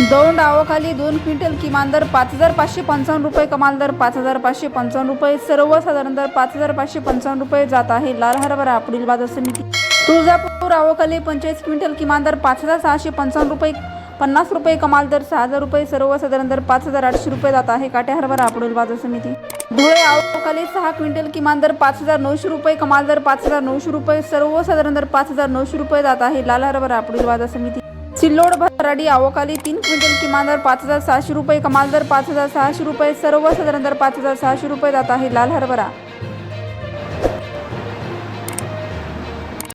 दोन डावाखाली दोन क्विंटल किमान दर पाच हजार पाचशे पंचावन्न रुपये कमाल दर पाच हजार पाचशे पंचावन्न रुपये सर्वसाधारण दर पाच हजार पाचशे पंचावन्न रुपये जात आहे. लाल हरभरा पुढील बाजार समिती. तुळजापूर आवकाली पंचेचाळीस क्विंटल किमान दर पाच हजार सहाशे पंचावन्न रुपये पन्नास रुपये कमाल दर सहा हजार रुपये सर्वसाधारण दर पाच हजार आठशे रुपये जात आहे. काट्या हरभरा पुढील बाजार समिती. धुळे आवकाली सहा क्विंटल किमान दर पाच हजार नऊशे रुपये कमाल दर पाच हजार नऊशे रुपये सर्वसाधारण दर पाच हजार नऊशे रुपये जात आहे. लाल हरभरा पुढील बाजार समिती. सिल्लोड भराडी आवकाली तीन क्विंटल किमान दर पाच हजार सहाशे रुपये कमाल दर पाच हजार सहाशे रुपये सर्वसाधारण दर पाच हजार सहाशे रुपये जात आहे लाल हरभरा.